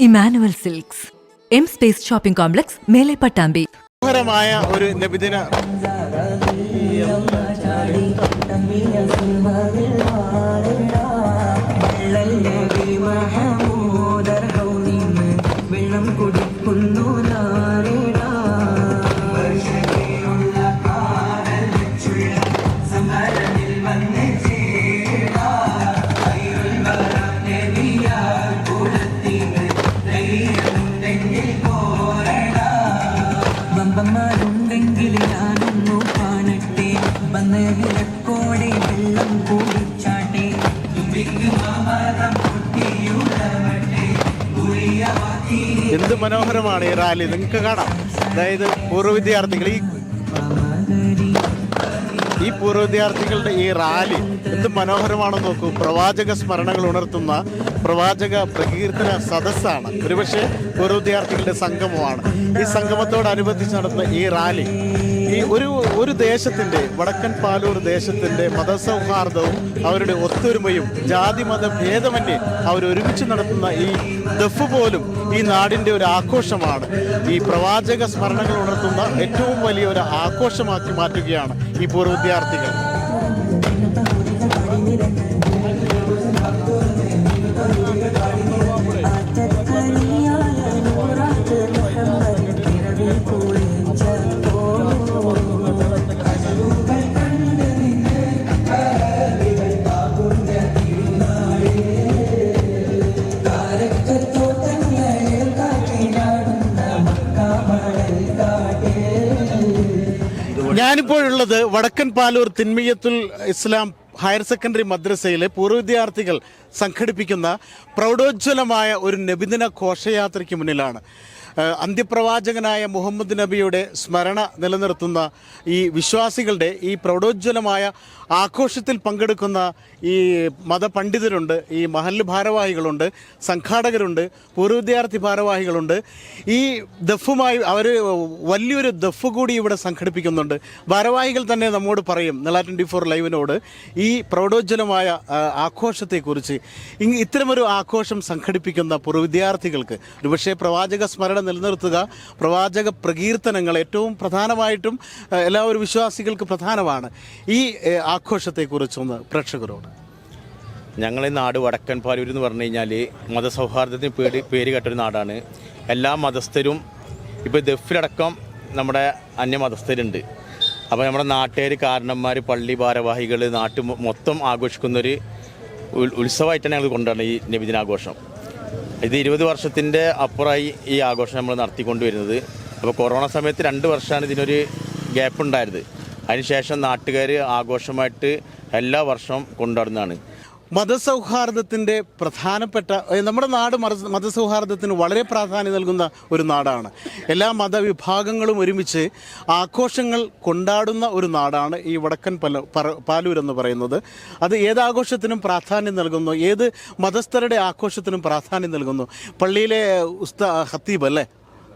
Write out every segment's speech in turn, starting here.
Emmanuel Silks. M Space shopping complex മേലെ പട്ടാമ്പി മനോഹരമായ ഒരു നബിദിന എന്ത് മനോഹരമാണ് ഈ റാലി. നിങ്ങൾക്ക് കാണാം. അതായത് പൂർവ വിദ്യാർത്ഥികൾ ഈ ഈ പൂർവ വിദ്യാർത്ഥികളുടെ ഈ റാലി എന്ത് മനോഹരമാണെന്ന് നോക്കൂ. പ്രവാചക സ്മരണകൾ ഉണർത്തുന്ന പ്രവാചക പ്രകീർത്തന സദസ്സാണ്. ഒരുപക്ഷെ പൂർവ വിദ്യാർത്ഥികളുടെ സംഗമമാണ്. ഈ സംഗമത്തോടനുബന്ധിച്ച് നടത്തുന്ന ഈ റാലി ഈ ഒരു ഒരു ദേശത്തിന്റെ വടക്കൻ പാലൂർ ദേശത്തിന്റെ മതസൗഹാർദ്ദവും അവരുടെ ഒത്തൊരുമയും ജാതി മത ഭേദമന്യേ അവരൊരുമിച്ച് നടത്തുന്ന ഈ ദഫ് പോലും ഈ നാടിന്റെ ഒരു ആഘോഷമാണ്. ഈ പ്രവാചക സ്മരണകൾ ഉണർത്തുന്ന ഏറ്റവും വലിയ ഒരു ആഘോഷമാക്കി മാറ്റുകയാണ് ഈ പൂർവ വിദ്യാർത്ഥികൾ. ഞാനിപ്പോഴുള്ളത് വടക്കൻ പാലൂർ തിന്മയത്തുൽ ഇസ്ലാം ഹയർ സെക്കൻഡറി മദ്രസയിലെ പൂർവ വിദ്യാർത്ഥികൾ സംഘടിപ്പിക്കുന്ന പ്രൗഢോജ്വലമായ ഒരു നബിദിന ഘോഷയാത്രയ്ക്ക് മുന്നിലാണ്. അന്ത്യപ്രവാചകനായ മുഹമ്മദ് നബിയുടെ സ്മരണ നിലനിർത്തുന്ന ഈ വിശ്വാസികളുടെ ഈ പ്രൗഢോജ്വലമായ ആഘോഷത്തിൽ പങ്കെടുക്കുന്ന ഈ മതപണ്ഡിതരുണ്ട് ഈ മഹല്ല് ഭാരവാഹികളുണ്ട് സംഘാടകരുണ്ട് പൂർവ വിദ്യാർത്ഥി ഭാരവാഹികളുണ്ട്. ഈ ദഫുമായി അവർ വലിയൊരു ദഫ് കൂടി ഇവിടെ സംഘടിപ്പിക്കുന്നുണ്ട്. ഭാരവാഹികൾ തന്നെ നമ്മോട് പറയും നില ട്വന്റി ഫോർ ലൈവിനോട് ഈ പ്രൗഢോജ്വലമായ ആഘോഷത്തെക്കുറിച്ച്. ഇത്തരമൊരു ആഘോഷം സംഘടിപ്പിക്കുന്ന പൂർവ വിദ്യാർത്ഥികൾക്ക് ഒരുപക്ഷെ പ്രവാചക സ്മരണ നിലനിർത്തുക. പ്രവാചക പ്രകീർത്തനങ്ങൾ ഏറ്റവും പ്രധാനമായിട്ടും എല്ലാ എല്ലാവരും വിശ്വാസികൾക്ക് പ്രധാനമാണ്. ഈ ആഘോഷത്തെക്കുറിച്ചൊന്ന് പ്രേക്ഷകരോട്. ഞങ്ങളെ നാട് വടക്കൻ പാലൂർ എന്ന് പറഞ്ഞു കഴിഞ്ഞാൽ മതസൗഹാർദ്ദത്തിന് പേര് പേര് കേട്ടൊരു നാടാണ്. എല്ലാ മതസ്ഥരും ഇപ്പോൾ ദഫിലടക്കം നമ്മുടെ അന്യമതസ്ഥരുണ്ട്. അപ്പോൾ നമ്മുടെ നാട്ടുകാർ കാരണന്മാർ പള്ളി ഭാരവാഹികൾ നാട്ട് മൊത്തം ആഘോഷിക്കുന്നൊരു ഉത്സവമായിട്ടാണ് ഞങ്ങൾ കൊണ്ടുവരുന്നത് ഈ നബിദിനാഘോഷം. ഇത് ഇരുപത് വർഷത്തിന്റെ അപ്പുറമായി ഈ ആഘോഷം നമ്മൾ നടത്തിക്കൊണ്ടുവരുന്നത്. അപ്പോൾ കൊറോണ സമയത്ത് രണ്ട് വർഷമാണ് ഇതിനൊരു ഗ്യാപ്പ് ഉണ്ടായിരുന്നത്. അതിനുശേഷം നാട്ടുകാർ ആഘോഷമായിട്ട് എല്ലാ വർഷവും കൊണ്ടുവരുന്നതാണ് മതസൗഹാർദ്ദത്തിന്റെ പ്രധാനപ്പെട്ട നമ്മുടെ നാട് മത- മതസൗഹാർദ്ദത്തിന് വളരെ പ്രാധാന്യം നൽകുന്ന ഒരു നാടാണ്. എല്ലാ മതവിഭാഗങ്ങളും ഒരുമിച്ച് ആഘോഷങ്ങൾ കൊണ്ടാടുന്ന ഒരു നാടാണ് ഈ വടക്കൻ പല പാലൂർ എന്ന് പറയുന്നത്. അത് ഏത് ആഘോഷത്തിനും പ്രാധാന്യം നൽകുന്നു ഏത് മതസ്ഥരുടെ ആഘോഷത്തിനും പ്രാധാന്യം നൽകുന്നു. പള്ളിയിലെ ഉസ്താ ഹത്തീബ് അല്ലേ?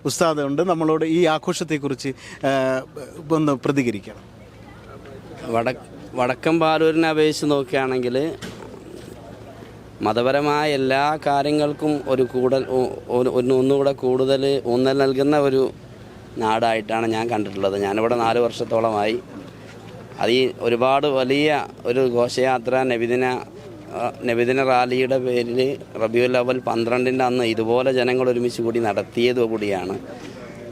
ഉസ്താദ് ഉണ്ട് നമ്മളോട് ഈ ആഘോഷത്തെക്കുറിച്ച് ഒന്ന് പ്രതികരിക്കണം. വട വടക്കൻ പാലൂരിനെ അപേക്ഷിച്ച് നോക്കുകയാണെങ്കിൽ മതപരമായ എല്ലാ കാര്യങ്ങൾക്കും ഒരു കൂടൽ ഒന്നുകൂടെ കൂടുതൽ ഊന്നൽ നൽകുന്ന ഒരു നാടായിട്ടാണ് ഞാൻ കണ്ടിട്ടുള്ളത്. ഞാനിവിടെ നാല് വർഷത്തോളമായി. അത് ഈ ഒരുപാട് വലിയ ഒരു ഘോഷയാത്ര നബിദിന നബിദിന റാലിയുടെ പേരിൽ റബിയുൽ അവൽ പന്ത്രണ്ടിന്റെ അന്ന് ഇതുപോലെ ജനങ്ങൾ ഒരുമിച്ച് കൂടി നടത്തിയത് കൂടിയാണ്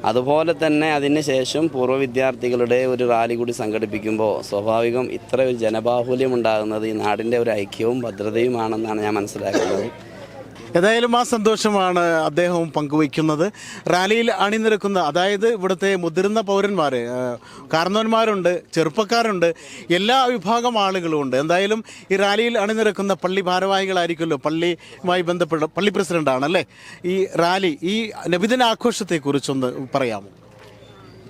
അതുപോലെ തന്നെ അതിന് ശേഷം പൂർവ വിദ്യാർത്ഥികളുടെ ഒരു റാലി കൂടി സംഘടിപ്പിക്കുമ്പോൾ സ്വാഭാവികം ഇത്ര ഒരു ജനബാഹുല്യം ഉണ്ടാകുന്നത് ഈ നാടിന്റെ ഒരു ഐക്യവും ഭദ്രതയുമാണെന്നാണ് ഞാൻ മനസ്സിലാക്കുന്നത്. ഏതായാലും ആ സന്തോഷമാണ് അദ്ദേഹവും പങ്കുവയ്ക്കുന്നത്. റാലിയിൽ അണിനിരക്കുന്ന അതായത് ഇവിടുത്തെ മുതിർന്ന പൗരന്മാർ കാരണവന്മാരുണ്ട് ചെറുപ്പക്കാരുണ്ട് എല്ലാ വിഭാഗം ആളുകളും ഉണ്ട് എന്തായാലും ഈ റാലിയിൽ അണിനിരക്കുന്ന പള്ളി ഭാരവാഹികളായിരിക്കുമല്ലോ. പള്ളിയുമായി ബന്ധപ്പെട്ട പള്ളി പ്രസിഡന്റാണ് അല്ലേ? ഈ റാലി ഈ നബിദിന ആഘോഷത്തെക്കുറിച്ചൊന്ന് പറയാമോ?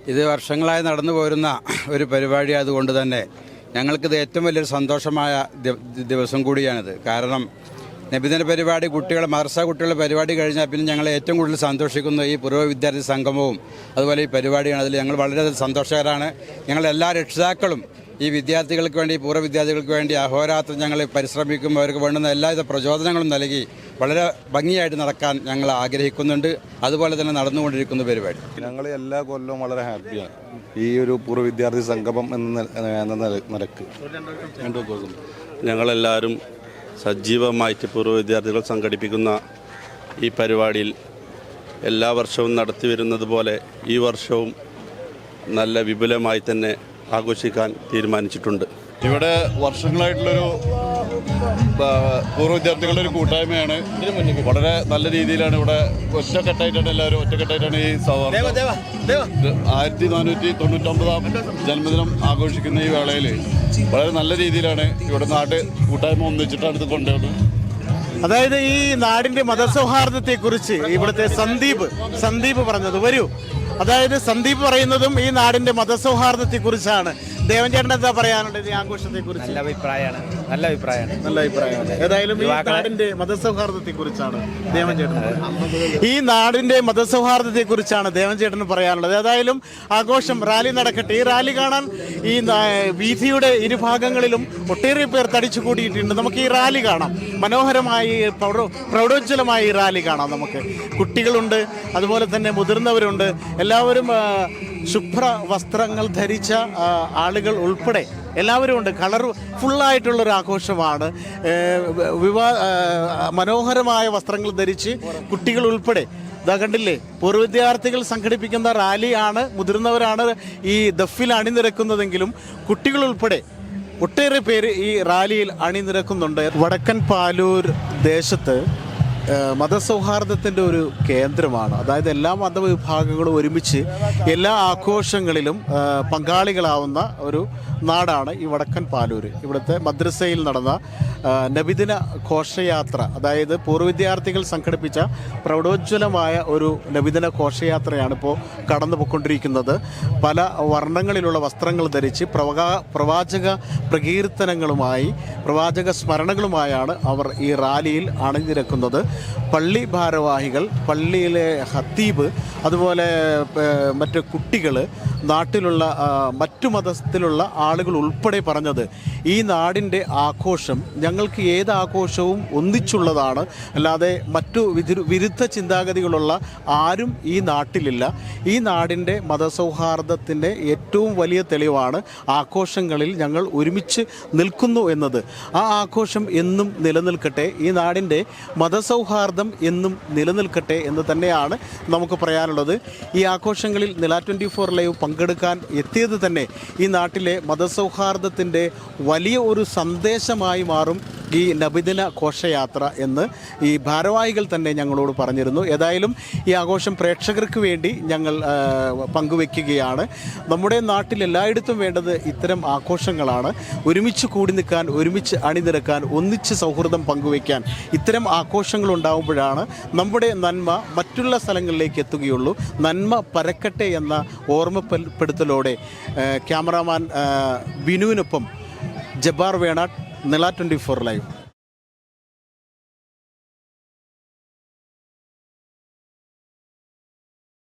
ഇത് വർഷങ്ങളായി നടന്നു പോരുന്ന ഒരു പരിപാടി അതുകൊണ്ട് തന്നെ ഞങ്ങൾക്കിത് ഏറ്റവും വലിയൊരു സന്തോഷമായ ദിവസം കൂടിയാണിത്. കാരണം നബിദിന പരിപാടി കുട്ടികൾ മദർസ കുട്ടികളുടെ പരിപാടി കഴിഞ്ഞാൽ പിന്നെ ഞങ്ങൾ ഏറ്റവും കൂടുതൽ സന്തോഷിക്കുന്ന ഈ പൂർവ വിദ്യാർത്ഥി സംഗമവും അതുപോലെ ഈ പരിപാടിയാണ്. അതിൽ ഞങ്ങൾ വളരെയധികം സന്തോഷകരാണ്. ഞങ്ങൾ എല്ലാ രക്ഷിതാക്കളും ഈ വിദ്യാർത്ഥികൾക്ക് വേണ്ടി പൂർവ വിദ്യാർത്ഥികൾക്ക് വേണ്ടി അഹോരാത്രം ഞങ്ങൾ പരിശ്രമിക്കും. അവർക്ക് വേണ്ടുന്ന എല്ലാവിധ പ്രചോദനങ്ങളും നൽകി വളരെ ഭംഗിയായിട്ട് നടക്കാൻ ഞങ്ങൾ ആഗ്രഹിക്കുന്നുണ്ട്. അതുപോലെ തന്നെ നടന്നുകൊണ്ടിരിക്കുന്ന പരിപാടി. ഞങ്ങൾ എല്ലാ കൊല്ലവും വളരെ ഹാപ്പിയാണ്. ഈ ഒരു പൂർവ വിദ്യാർത്ഥി സംഗമം എന്ന നിരക്ക് നിലയ്ക്ക്. ഞങ്ങളെല്ലാവരും സജീവമായിട്ട് പൂർവ വിദ്യാർത്ഥികൾ സംഘടിപ്പിക്കുന്ന ഈ പരിപാടിയിൽ എല്ലാ വർഷവും നടത്തി വരുന്നത് പോലെ ഈ വർഷവും നല്ല വിപുലമായി തന്നെ ആഘോഷിക്കാൻ തീരുമാനിച്ചിട്ടുണ്ട്. ഇവിടെ വർഷങ്ങളായിട്ടുള്ളൊരു പൂർവ വിദ്യാർത്ഥികളുടെ ഒരു കൂട്ടായ്മയാണ്. വളരെ നല്ല രീതിയിലാണ് ഇവിടെ ഒറ്റക്കെട്ടായിട്ടാണ് എല്ലാവരും ഒറ്റക്കെട്ടായിട്ടാണ് ഈ ആയിരത്തി നാനൂറ്റി തൊണ്ണൂറ്റൊമ്പതാം ജന്മദിനം ആഘോഷിക്കുന്ന ഈ വേളയിൽ വളരെ നല്ല രീതിയിലാണ് ഇവിടെ നാട് കൂട്ടായ്മ ഒന്നിച്ചിട്ടാണ് ഇത് കൊണ്ടുവരുന്നത് അതായത് ഈ നാടിന്റെ മതസൗഹാർദ്ദത്തെ കുറിച്ച് ഇവിടുത്തെ സന്ദീപ് സന്ദീപ് പറഞ്ഞത് വരൂ. അതായത് സന്ദീപ് പറയുന്നതും ഈ നാടിന്റെ മതസൗഹാർദ്ദത്തെക്കുറിച്ചാണ്. കുറിച്ചാണ് ദേവൻചേട്ടൻ എന്താ പറയാനുള്ളത് ഈ ആഘോഷത്തെ കുറിച്ച് നല്ല അഭിപ്രായമാണ് നല്ല അഭിപ്രായമാണ്. നല്ല അഭിപ്രായമാണ്. ഏതായാലും ഈ നാടിന്റെ മതസൗഹാർദ്ദത്തെ കുറിച്ചാണ് ദേവഞ്ചേട്ടൻ ഈ നാടിന്റെ മതസൗഹാർദ്ദത്തെ കുറിച്ചാണ് ദേവൻചേട്ടന് പറയാനുള്ളത്. ഏതായാലും ആഘോഷം റാലി നടക്കട്ടെ. ഈ റാലി കാണാൻ ഈ വീഥിയുടെ ഇരുഭാഗങ്ങളിലും ഒട്ടേറെ പേർ തടിച്ചു കൂടിയിട്ടുണ്ട് നമുക്ക് ഈ റാലി കാണാം. മനോഹരമായി പ്രൗഢ പ്രൗഢോജ്വലമായ ഈ റാലി കാണാം നമുക്ക്. കുട്ടികളുണ്ട് അതുപോലെ തന്നെ മുതിർന്നവരുണ്ട്. എല്ലാവരും ശുഭ്ര വസ്ത്രങ്ങൾ ധരിച്ച ആളുകൾ ഉൾപ്പെടെ എല്ലാവരും ഉണ്ട്. കളർ ഫുള്ളായിട്ടുള്ളൊരു ആഘോഷമാണ്. വിവാ മനോഹരമായ വസ്ത്രങ്ങൾ ധരിച്ച് കുട്ടികൾ ഉൾപ്പെടെ. ഇതാ കണ്ടില്ലേ പൂർവ വിദ്യാർത്ഥികൾ സംഘടിപ്പിക്കുന്ന റാലിയാണ് മുതിർന്നവരാണ് ഈ ദഫിൽ അണിനിരക്കുന്നതെങ്കിലും കുട്ടികൾ ഉൾപ്പെടെ ഒട്ടേറെ പേര് ഈ റാലിയിൽ അണിനിരക്കുന്നുണ്ട്. വടക്കൻ പാലൂർ ദേശത്ത് മതസൗഹാർദ്ദത്തിന്റെ ഒരു കേന്ദ്രമാണ്. അതായത് എല്ലാ മതവിഭാഗങ്ങളും ഒരുമിച്ച് എല്ലാ ആഘോഷങ്ങളിലും പങ്കാളികളാവുന്ന ഒരു നാടാണ് ഈ വടക്കൻ പാലൂർ ഇവിടുത്തെ മദ്രസയിൽ നടന്ന നബിദിന ഘോഷയാത്ര അതായത് പൂർവ വിദ്യാർത്ഥികൾ സംഘടിപ്പിച്ച പ്രൗഢോജ്വലമായ ഒരു നബിദിന ഘോഷയാത്രയാണ് ഇപ്പോൾ കടന്നു പോയിക്കൊണ്ടിരിക്കുന്നത് പല വർണങ്ങളിലുള്ള വസ്ത്രങ്ങൾ ധരിച്ച് പ്രവാ പ്രവാചക പ്രകീർത്തനങ്ങളുമായി പ്രവാചക സ്മരണകളുമായാണ് അവർ ഈ റാലിയിൽ അണിനിരക്കുന്നത്. പള്ളി ഭാരവാഹികൾ പള്ളിയിലെ ഹത്തീബ് അതുപോലെ മറ്റു കുട്ടികൾ നാട്ടിലുള്ള മറ്റു മതത്തിലുള്ള ആളുകൾ ഉൾപ്പെടെ പറഞ്ഞത് ഈ നാടിന്റെ ആഘോഷം ഞങ്ങൾക്ക് ഏത് ആഘോഷവും ഒന്നിച്ചുള്ളതാണ്. അല്ലാതെ മറ്റു വിരുദ്ധ ചിന്താഗതികളുള്ള ആരും ഈ നാട്ടിലില്ല. ഈ നാടിന്റെ മതസൗഹാർദ്ദത്തിന്റെ ഏറ്റവും വലിയ തെളിവാണ് ആഘോഷങ്ങളിൽ ഞങ്ങൾ ഒരുമിച്ച് നിൽക്കുന്നു എന്നത്. ആ ആഘോഷം എന്നും നിലനിൽക്കട്ടെ ഈ നാടിന്റെ മതസൗഹാർദ്ദം എന്നും നിലനിൽക്കട്ടെ എന്ന് തന്നെയാണ് നമുക്ക് പറയാനുള്ളത്. ഈ ആഘോഷങ്ങളിൽ നില ട്വന്റി ഫോർ ലൈവ് പങ്കെടുക്കാൻ എത്തിയത് തന്നെ ഈ നാട്ടിലെ മതസൗഹാർദ്ദത്തിന്റെ വലിയ ഒരു സന്ദേശമായി മാറും ഈ നബിദിന ഘോഷയാത്ര എന്ന് ഈ ഭാരവാഹികൾ തന്നെ ഞങ്ങളോട് പറഞ്ഞിരുന്നു. ഏതായാലും ഈ ആഘോഷം പ്രേക്ഷകർക്ക് വേണ്ടി ഞങ്ങൾ പങ്കുവെക്കുകയാണ്. നമ്മുടെ നാട്ടിൽ എല്ലായിടത്തും വേണ്ടത് ഇത്തരം ആഘോഷങ്ങളാണ്. ഒരുമിച്ച് കൂടി നിൽക്കാൻ ഒരുമിച്ച് അണിനിരക്കാൻ ഒന്നിച്ച് സൗഹൃദം പങ്കുവെക്കാൻ ഇത്തരം ആഘോഷങ്ങൾ ഉണ്ടാകുമ്പോഴാണ് നമ്മുടെ നന്മ മറ്റുള്ള സ്ഥലങ്ങളിലേക്ക് എത്തുകയുള്ളൂ. നന്മ പരക്കട്ടെ എന്ന ഓർമ്മപ്പെടുത്തലോടെ ക്യാമറാമാൻ ബിനുവിനൊപ്പം ജബ്ബാർ വേണാട്ട് നില ട്വന്റി ഫോർ ലൈവ്.